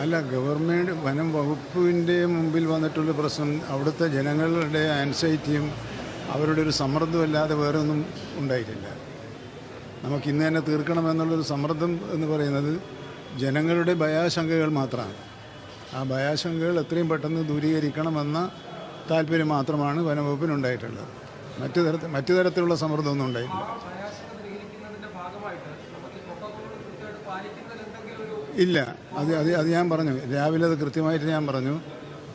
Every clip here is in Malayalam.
അല്ല ഗവൺമെന്റ് വനം വകുപ്പിന്റെ മുമ്പിൽ വന്നിട്ടുള്ള പ്രശ്നം അവിടുത്തെ ജനങ്ങളുടെ ആൻസൈറ്റിയും അവരുടെ ഒരു സമ്മർദ്ദമല്ലാതെ വേറെ ഒന്നും ഉണ്ടായിട്ടില്ല. നമുക്ക് ഇന്ന് തന്നെ തീർക്കണമെന്നുള്ളൊരു സമ്മർദ്ദം എന്ന് പറയുന്നത് ജനങ്ങളുടെ ഭയാശങ്കകൾ മാത്രമാണ്. ആ ഭയാശങ്കകൾ എത്രയും പെട്ടെന്ന് ദൂരീകരിക്കണമെന്ന താല്പര്യം മാത്രമാണ് വനംവകുപ്പിനുണ്ടായിട്ടുള്ളത് മറ്റു തരത്തിൽ മറ്റു തരത്തിലുള്ള സമ്മർദ്ദമൊന്നും ഉണ്ടായിട്ടില്ല. ഇല്ല. അത് അത് അത് ഞാൻ പറഞ്ഞു. രാവിലെ അത് കൃത്യമായിട്ട് ഞാൻ പറഞ്ഞു.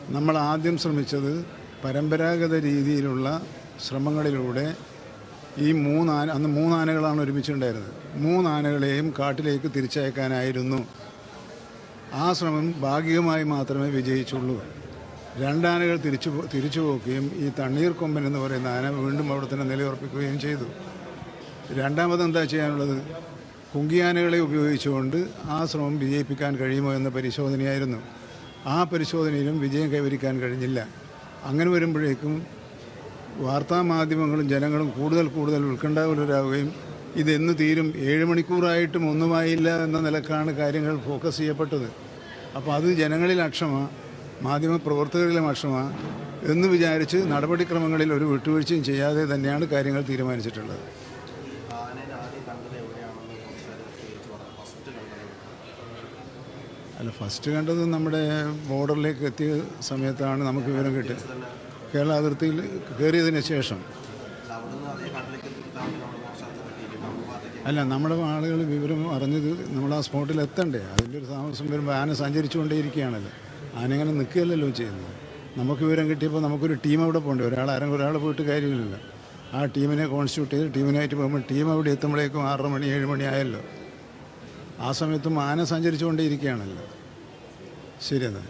നമ്മൾ ആദ്യം ശ്രമിച്ചത് പരമ്പരാഗത രീതിയിലുള്ള ശ്രമങ്ങളിലൂടെ ഈ മൂന്നാന അന്ന് മൂന്നാനകളാണ് ഒരുമിച്ചുണ്ടായിരുന്നത്. മൂന്നാനകളെയും കാട്ടിലേക്ക് തിരിച്ചയക്കാനായിരുന്നു. ആ ശ്രമം ഭാഗികമായി മാത്രമേ വിജയിച്ചുള്ളൂ. രണ്ടാനകൾ തിരിച്ചു തിരിച്ചു പോക്കുകയും ഈ തണ്ണീർ കൊമ്പൻ എന്ന് പറയുന്ന ആന വീണ്ടും അവിടെ തന്നെ നിലയുറപ്പിക്കുകയും ചെയ്തു. രണ്ടാമത് എന്താ ചെയ്യാനുള്ളത്? കുങ്കിയാനകളെ ഉപയോഗിച്ചുകൊണ്ട് ആ ശ്രമം വിജയിപ്പിക്കാൻ കഴിയുമോ എന്ന പരിശോധനയായിരുന്നു. ആ പരിശോധനയിലും വിജയം കൈവരിക്കാൻ കഴിഞ്ഞില്ല. അങ്ങനെ വരുമ്പോഴേക്കും വാർത്താമാധ്യമങ്ങളും ജനങ്ങളും കൂടുതൽ കൂടുതൽ ഉത്കണ്ഠാകുലരാകുകയും ഇതെന്ന് തീരും ഏഴ് മണിക്കൂറായിട്ടും ഒന്നുമായില്ല എന്ന നിലക്കാണ് കാര്യങ്ങൾ ഫോക്കസ് ചെയ്യപ്പെട്ടത്. അപ്പോൾ അത് ജനങ്ങളിൽ അക്ഷമാണ് മാധ്യമ പ്രവർത്തകരിലും അക്ഷമ എന്ന് വിചാരിച്ച് നടപടിക്രമങ്ങളിൽ ഒരു വിട്ടുവീഴ്ചയും ചെയ്യാതെ തന്നെയാണ് കാര്യങ്ങൾ തീരുമാനിച്ചിട്ടുള്ളത് ആനേനെ ആദ്യം കണ്ടത് എവിടെയാണെന്ന് കുറച്ച് സ്വീകരിച്ചു പറഞ്ഞു ഫസ്റ്റ് കണ്ടത് അല്ല ഫസ്റ്റ് കണ്ടത് നമ്മുടെ ബോർഡറിലേക്ക് എത്തിയ സമയത്താണ് നമുക്ക് വിവരം കിട്ടിയത്. കേരള അതിർത്തിയിൽ കയറിയതിന് ശേഷം. അല്ല നമ്മുടെ ആളുകൾ വിവരം അറിഞ്ഞത് നമ്മൾ ആ സ്പോട്ടിൽ എത്തണ്ടേ? അതിന്റെ ഒരു താമസം വരുമ്പോൾ ആന സഞ്ചരിച്ചുകൊണ്ടേയിരിക്കുകയാണല്ലോ. ആന ഇങ്ങനെ നിൽക്കുകയല്ലല്ലോ ചെയ്യുന്നത്. നമുക്ക് വിവരം കിട്ടിയപ്പോൾ നമുക്കൊരു ടീം അവിടെ പോകണ്ടേ? ഒരാൾ ആരെങ്കിലും ഒരാൾ പോയിട്ട് കാര്യമില്ലല്ലോ. ആ ടീമിനെ കോൺസ്റ്റിറ്റ്യൂട്ട് ചെയ്ത് ടീമിനായിട്ട് പോകുമ്പോൾ ടീം അവിടെ എത്തുമ്പോഴേക്കും ആറര മണി ഏഴ് മണി ആയല്ലോ. ആ സമയത്തും മാന സഞ്ചരിച്ചുകൊണ്ടേയിരിക്കുകയാണല്ലോ. ശരി എന്നാൽ